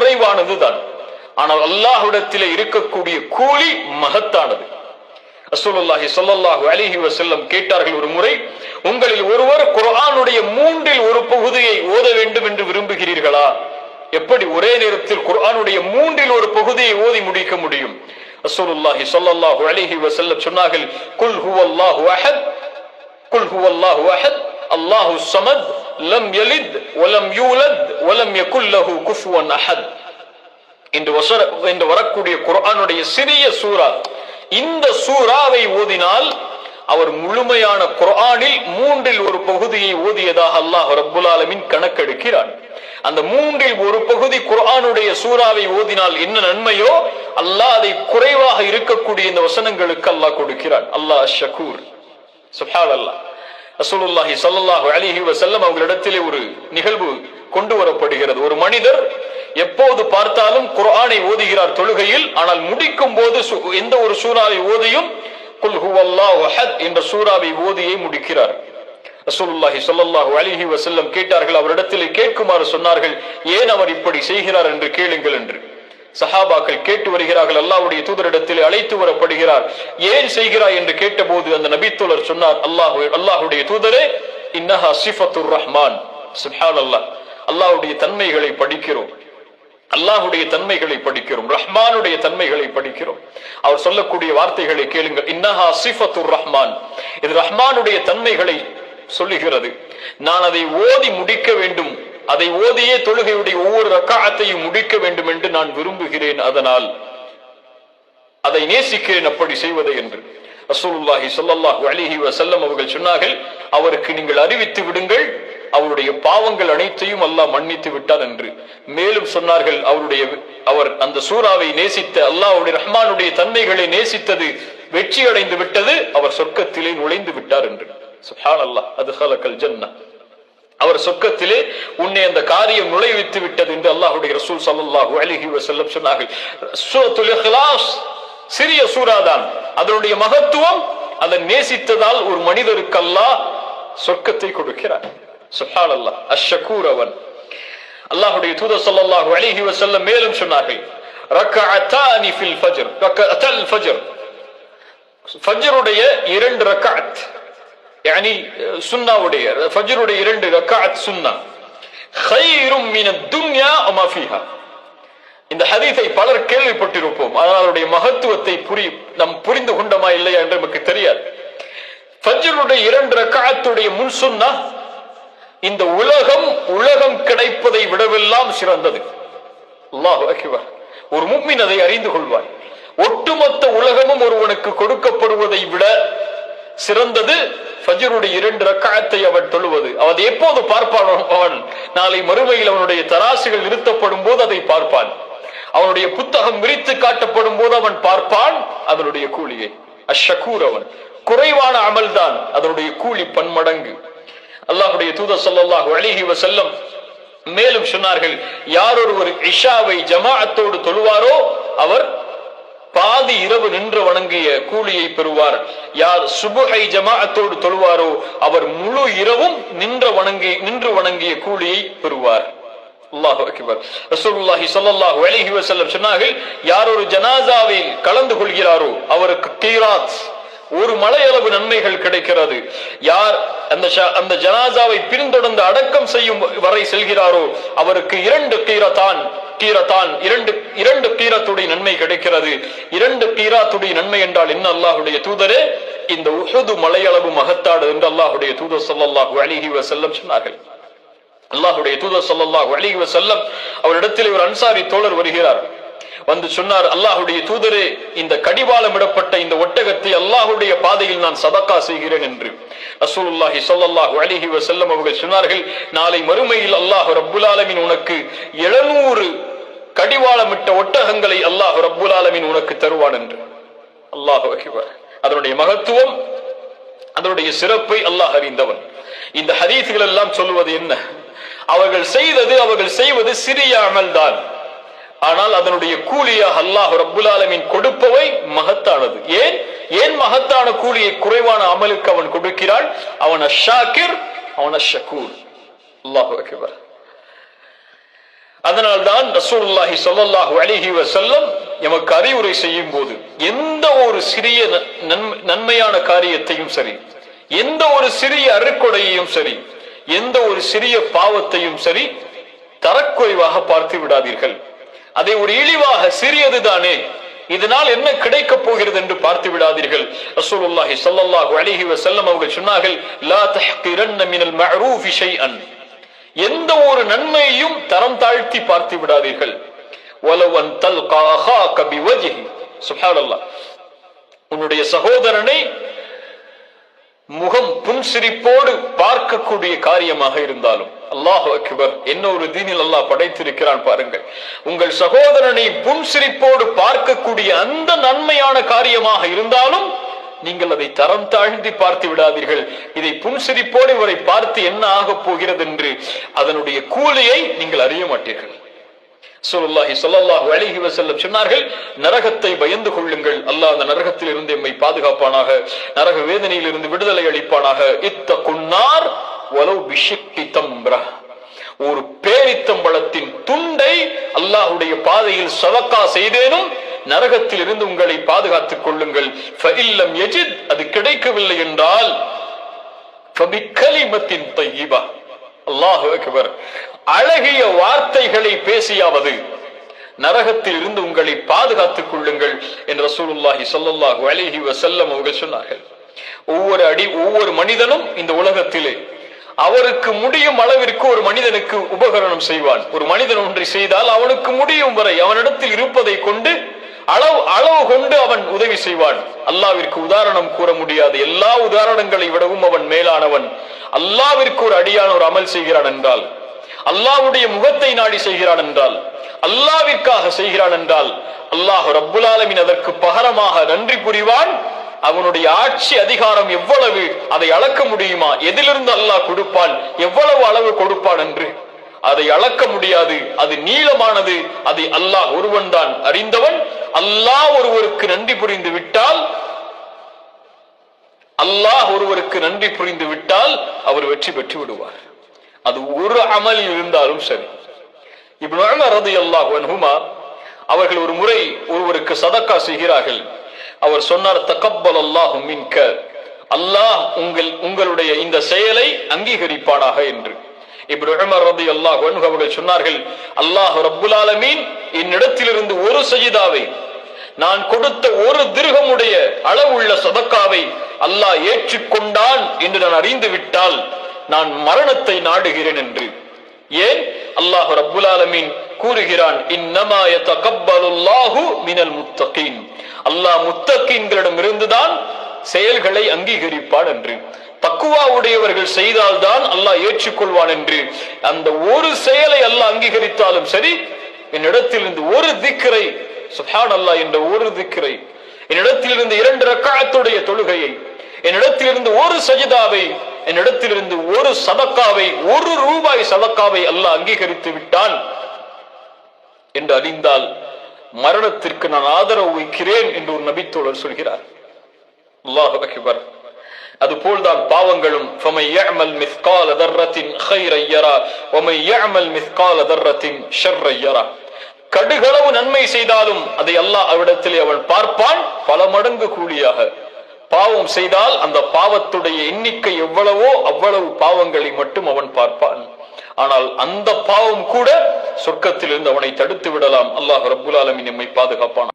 குறைவானது தான் ஆனால் அல்லாஹ்விடத்திலே இருக்கக்கூடிய கூலி மகத்தானது. அசூலுல்லாஹி ஸல்லல்லாஹு அலிஹி வசல்லம் கேட்டார்கள் ஒரு முறை உங்களில் ஒருவர் குரானுடைய மூன்றில் ஒரு பகுதியை ஓத வேண்டும் என்று விரும்புகிறீர்களா? எப்படி ஒரே நேரத்தில் குரானுடைய மூன்றில் ஒரு பகுதியை ஓதி முடிக்க முடியும்? அசூலுல்லாஹி ஸல்லல்லாஹு அலிஹி வசல்லம் சொன்னார்கள் குல் ஹுவல்லாஹு அஹத் குல் ஹுவல்லாஹு அஹத் அல்லாஹு சமத். லம் யலித் ஒலம் யூலத் ஒலம் யகுல் லஹு குஃபுவன் அஹத் என்று வசர என்று வரக்கூடிய குரானுடைய சிறிய சூரா இந்த சூறாவை ஓதினால் அவர் முழுமையான குரானில் மூன்றில் ஒரு பகுதியை ஓதியதாக அல்லாஹ் ரப்புல் ஆலமீன் கணக்கெடுக்கிறான். அந்த மூன்றில் ஒரு பகுதி குரானுடைய சூறாவை ஓதினால் என்ன நன்மையோ அல்லாஹ் அதை குறைவாக இருக்கக்கூடிய இந்த வசனங்களுக்கு அல்லாஹ் கொடுக்கிறான். அல்லாஹ் ஷக்கூர் சுப்ஹான் அல்லாஹ் ரசூலுல்லாஹி சல்லாஹு அலிஹி வசல்லம் அவர்களிடத்திலே ஒரு நிகழ்வு கொண்டு வரப்படுகிறது. ஒரு மனிதர் எப்போது பார்த்தாலும் குரானை ஓதுகிறார் தொழுகையில் ஆனால் முடிக்கும் போது சு- எந்த ஒரு சூறாவை ஓதியும் குல் என்ற சூறாவை ஓதியை முடிக்கிறார். ரசூலுல்லாஹி ஸல்லல்லாஹு அலிஹி வசல்லம் கேட்டார்கள் அவரிடத்திலே கேட்குமாறு சொன்னார்கள் ஏன் அவர் இப்படி செய்கிறார் என்று கேளுங்கள் என்று. சஹாபாக்கள் கேட்டு வருகிறார்கள் அல்லாவுடைய தூதரிடத்தில் அழைத்து வரப்படுகிறார். ஏன் செய்கிறாய் என்று கேட்டபோது அந்த நபித்தோழர் சொன்னார் அல்லாஹ் அல்லாஹுடைய தூதரே இன்னஹா சிஃபத்துர் ரஹ்மான். அல்லாஹ் அல்லாஹுடைய தன்மைகளை படிக்கிறோம். அல்லாஹுடைய தன்மைகளை படிக்கிறோம். ரஹ்மானுடைய தன்மைகளை படிக்கிறோம். அவர் சொல்லக்கூடிய வார்த்தைகளை கேளுங்கள். இன்னஹா சிஃபத்துர் ரஹ்மான். இது ரஹ்மானுடைய தன்மைகளை சொல்லுகிறது. நான் அதை ஓதி முடிக்க வேண்டும். அதை ஓதியே தொழுகையுடைய ஒவ்வொரு ரக்காத்தையும் முடிக்க வேண்டும் என்று நான் விரும்புகிறேன். அதனால் அதை நேசிக்கிறேன் அப்படி செய்வதை என்று. ரசூலுல்லாஹி சொல்லல்லாஹு அலிஹி வசல்லம் அவர்கள் சொன்னார்கள் அவருக்கு நீங்கள் அறிவித்து விடுங்கள் அவருடைய பாவங்கள் அனைத்தையும் அல்லாஹ் மன்னித்து விட்டார் என்று. மேலும் சொன்னார்கள் அவருடைய அவர் அந்த சூறாவை நேசித்த அல்லாஹுடைய ரஹ்மானுடைய தன்மைகளை நேசித்தது வெற்றி அடைந்து விட்டது அவர் சொர்க்கத்திலே நுழைந்து விட்டார் என்று. சுப்ஹானல்லாஹ் அது ஹலக்கல் ஜன்ன அவர் சொர்க்கத்திலே உன்னை அந்த காரியம் நுழைவித்து விட்டது என்று அல்லாஹுடைய ரசூல் சல்லாஹூ அலிஹி வசல்லம் சொன்னார்கள். சிறிய சூறாதான் அதனுடைய மகத்துவம் அதை நேசித்ததால் ஒரு மனிதருக்கு அல்லாஹ் சொர்க்கத்தை கொடுக்கிறார். சுப்ஹானல்லாஹ் அஷ்ஷகூர் அவன் அல்லாஹுடைய தூத சல்லாஹூ அலிஹி வசல்லம் மேலும் சொன்னார்கள். ரக்அத்தானி ஃபில் ஃபஜ்ர். இரண்டு ரக்அத் யானி சுன்னாவுடைய ஃபஜ்ருடைய இரண்டு ரக்காத் சுன்னா ஹைரும் மின துன்யா அமாஃபிஹா இந்த ஹதீஸை பலர் கேள்விப்பட்டிருப்போம். அதனுடைய மகத்துவத்தை புரி நம் புரிந்து கொண்டமா இல்லையா என்று நமக்கு தெரியாது. ஃபஜ்ருடைய இரண்டு ரக்காத்துடைய முன் சுன்னா இந்த உலகம் உலகம் கிடைப்பதை விடவெல்லாம் சிறந்தது. அல்லாஹு அகிவர் ஒரு முக்மின் அதை அறிந்து கொள்வார். ஒட்டுமொத்த உலகமும் ஒருவனுக்கு கொடுக்கப்படுவதை விட சிறந்தது ஃபஜ்ருடைய இரண்டு ரக்காயத்தை அவன் தொழுவது. அவன் எப்போது பார்ப்பான் அவன் நாளை மறுமையில் அவனுடைய தராசுகள் நிறுத்தப்படும் போது அதை பார்ப்பான். அவனுடைய புத்தகம் விரித்து காட்டப்படும் போது அவன் பார்ப்பான் அதனுடைய கூலியை. அஷக்கூர் அவன். குறைவான அமல்தான் அதனுடைய கூலி பன்மடங்கு. அல்லாஹுடைய தூத சொல்லாஹ் அழகி வசல்லம் மேலும் சொன்னார்கள் யார் ஒருவர் இஷாவை ஜமாஅத்தோடு தொழுவாரோ அவர் பாதி இரவு நின்று வணங்கிய கூலியை பெறுவார். யார் சுபுகை ஜமாஅத்தோடு தொழுவாரோ அவர் முழு இரவும் நின்ற வணங்கி நின்று வணங்கிய கூலியை பெறுவார். சொன்னார்கள் யார் ஒரு ஜனாசாவில் கலந்து கொள்கிறாரோ அவருக்கு கீராத் ஒரு மலையளவு நன்மைகள் கிடைக்கிறது. யார் அந்த அந்த ஜனாசாவை பின்தொடர்ந்து அடக்கம் செய்யும் வரை செல்கிறாரோ அவருக்கு இரண்டு கீரத்தான் கீரத்தான் இரண்டு இரண்டு கீரத்துடைய நன்மை கிடைக்கிறது. இரண்டு கீராத்துடைய நன்மை என்றால் என்ன அல்லாஹுடைய தூதரே? இந்த உஹது மலையளவு மகத்தாடு என்று அல்லாஹுடைய தூதர் ஸல்லல்லாஹு அலைஹி செல்லம் சொன்னார்கள். அல்லாஹுடைய தூதர் ஸல்லல்லாஹு அலைஹி செல்லம் அவரிடத்தில் ஒரு அன்சாரி தோழர் வருகிறார். வந்து சொன்னார் அல்லாஹுடைய தூதரே இந்த கடிவாளம் இடப்பட்ட இந்த ஒட்டகத்தை அல்லாஹுடைய பாதையில் நான் சதக்கா செய்கிறேன் என்று. அசூலுல்லாஹி சொல்லல்லாஹு அலைஹி செல்லம் அவர்கள் சொன்னார்கள் நாளை மறுமையில் அல்லாஹ் ரப்புல் ஆலமின் உனக்கு 700 கடிவாளமிட்ட ஒட்டகங்களை அல்லாஹ் ரப்புல் உனக்கு தருவான் என்று. அல்லாஹ் அதனுடைய மகத்துவம் அதனுடைய சிறப்பை அல்லாஹ் அறிந்தவன். இந்த ஹதீஸ்கள் எல்லாம் சொல்லுவது என்ன? அவர்கள் செய்தது அவர்கள் செய்வது சிறிய அமல்தான். ஆனால் அதனுடைய கூலியாக அல்லாஹ் ரப்புல் கொடுப்பவை மகத்தானது. ஏன்? ஏன் மகத்தான கூலியை குறைவான அமலுக்கு அவன் கொடுக்கிறான் அவன் அஷாக்கிர் அவன் அஷக்கூர் அல்லாஹு அக்பர். அதனால்தான் ரசூல்லாஹி ஸல்லல்லாஹு அலிஹி வசல்லம் எமக்கு அறிவுரை செய்யும் போது எந்த ஒரு சிறிய நன்மையான காரியத்தையும் சரி எந்த ஒரு சிறிய அருக்கொடையையும் சரி எந்த ஒரு சிறிய பாவத்தையும் சரி தரக்குறைவாக பார்த்து விடாதீர்கள். அதை ஒரு இழிவாக சிறியதுதானே இதனால் என்ன கிடைக்கப் போகிறது என்று பார்த்து விடாதீர்கள். ரசூலுல்லாஹி ஸல்லல்லாஹு அலிஹி வசல்லம் அவர்கள் சொன்னார்கள் லா தஹ்கிரன்ன மினல் மஅரூஃபி ஷைஅன். எந்த ஒரு நன்மையையும் தரம் தாழ்த்தி பார்த்து விடாதீர்கள். வலவ் அன் தல்கா அஹாக உன்னுடைய சகோதரனை முகம் புன்சிரிப்போடு பார்க்கக்கூடிய காரியமாக இருந்தாலும் அல்லாஹ் அக்பர் என்ன ஒரு தீனில் அல்லாஹ் படைத்திருக்கிறான் பாருங்கள். உங்கள் சகோதரனை புன்சிரிப்போடு பார்க்கக்கூடிய அந்த நன்மையான காரியமாக இருந்தாலும் நீங்கள் அதை தரம் தாழ்ந்து பார்த்து விடாதீர்கள். இதை புன்சிரிப்போடு இவரை பார்த்து என்ன ஆகப் போகிறது என்று அதனுடைய கூலியை நீங்கள் அறிய மாட்டீர்கள். ஸல்லல்லாஹு ஸல்லல்லாஹு அழகி வஸல்லம் சொன்னார்கள் நரகத்தை பயந்து கொள்ளுங்கள். அல்லாஹ் அந்த நரகத்தில் இருந்து எம்மை பாதுகாப்பானாக நரக வேதனையில் இருந்து விடுதலை அளிப்பானாக. இத்த குன்னார் வலவு பிஷிக்கி தம்ரா. ஒரு பேரித்தம்பளத்தின் துண்டை அல்லாஹுடைய பாதையில் சதக்கா செய்தேனும் நரகத்தில் இருந்து உங்களை பாதுகாத்துக் கொள்ளுங்கள். அது கிடைக்கவில்லை என்றால் அல்லாஹு அக்பர். அழகிய வார்த்தைகளை பேசியாவது நரகத்தில் இருந்து உங்களை பாதுகாத்துக் கொள்ளுங்கள் என்று ரசூலுல்லாஹி சொல்லல்லாஹு அலைஹி வசல்லம் அவர்கள் சொன்னார்கள். ஒவ்வொரு அடி ஒவ்வொரு மனிதனும் இந்த உலகத்திலே அவருக்கு முடியும் அளவிற்கு ஒரு மனிதனுக்கு உபகரணம் செய்வான். ஒரு மனிதன் ஒன்றை செய்தால் அவனுக்கு முடியும் வரை அவனிடத்தில் இருப்பதை கொண்டு அளவு அளவு கொண்டு அவன் உதவி செய்வான். அல்லாவிற்கு உதாரணம் கூற முடியாது. எல்லா உதாரணங்களை விடவும் அவன் மேலானவன். அல்லாவிற்கு ஒரு அடியான ஒரு அமல் செய்கிறான் என்றால் அல்லாவுடைய முகத்தை நாடி செய்கிறான் என்றால் அல்லாவிற்காக செய்கிறான் என்றால் அல்லாஹ் ரப்புலாலமின் அதற்கு பகரமாக நன்றி புரிவான். அவனுடைய ஆட்சி அதிகாரம் எவ்வளவு அதை அளக்க முடியுமா? எதிலிருந்து அல்லாஹ் கொடுப்பான்? எவ்வளவு அளவு கொடுப்பான் என்று அதை அளக்க முடியாது அது நீளமானது. அதை அல்லாஹ் ஒருவன் தான் அறிந்தவன். அல்லாஹ் ஒருவருக்கு நன்றி புரிந்து விட்டால் அல்லாஹ் ஒருவருக்கு நன்றி புரிந்து விட்டால் அவர் வெற்றி பெற்று விடுவார். அது ஒரு அமலில் இருந்தாலும் சரி. இப்னு உமர் ரலியல்லாஹு அன்ஹுமா அவர்கள் ஒரு முறை ஒருவருக்கு சதக்கா செய்கிறார்கள். அவர் சொன்னார் தகப்பல் அல்லாஹு மின்க. அல்லாஹ் உங்கள் உங்களுடைய இந்த செயலை அங்கீகரிப்பானாக என்று. அவர்கள் சொன்னார்கள் அல்லாஹ் ரப்புல் ஆலமீன் என்னிடத்திலிருந்து ஒரு சஜிதாவை நான் கொடுத்த ஒரு திருகமுடைய அளவுள்ள சதக்காவை அல்லாஹ் ஏற்றுக்கொண்டான் என்று நான் அறிந்து விட்டால் நான் மரணத்தை நாடுகிறேன் என்று. ஏன்? அல்லாஹு ரப்புல் கூறுகிறான் இன்னமா யதகப்பலுல்லாஹு மினல் முத்தகீன். அல்லாஹ் முத்தகீன்களிடம் இருந்துதான் செயல்களை அங்கீகரிப்பான் என்று தக்குவா உடையவர்கள் செய்தால்தான் அல்லாஹ் ஏற்றுக்கொள்வான் என்று. அந்த ஒரு செயலை அல்லாஹ் அங்கீகரித்தாலும் சரி என்னிடத்தில் இருந்து ஒரு திக்கரை சுஹான் அல்லாஹ் என்ற ஒரு திக்கரை என்னிடத்தில் இருந்து இரண்டு ரக்காயத்துடைய தொழுகையை என்னிடத்தில் இருந்து ஒரு சஜிதாவை என்னிடத்தில் இருந்து ஒரு சதக்காவை ஒரு ரூபாய் சதக்காவை அல்லாஹ் அங்கீகரித்து விட்டான் என்று அறிந்தால் மரணத்திற்கு நான் ஆதரவு வைக்கிறேன் என்று ஒரு நபித்தோழர் சொல்கிறார். அல்லாஹு அக்பர். அதுபோல்தான் பாவங்களும் கடுகளவு நன்மை செய்தாலும் அதை அல்லாஹ் அவ்விடத்திலே அவன் பார்ப்பான் பல மடங்கு கூலியாக. பாவம் செய்தால் அந்த பாவத்துடைய எண்ணிக்கை எவ்வளவோ அவ்வளவு பாவங்களை மட்டும் அவன் பார்ப்பான். ஆனால் அந்த பாவம் கூட சொர்க்கத்திலிருந்து அவனை தடுத்து விடலாம். அல்லாஹ் ரபுல் ஆலமி நம்மை பாதுகாப்பான்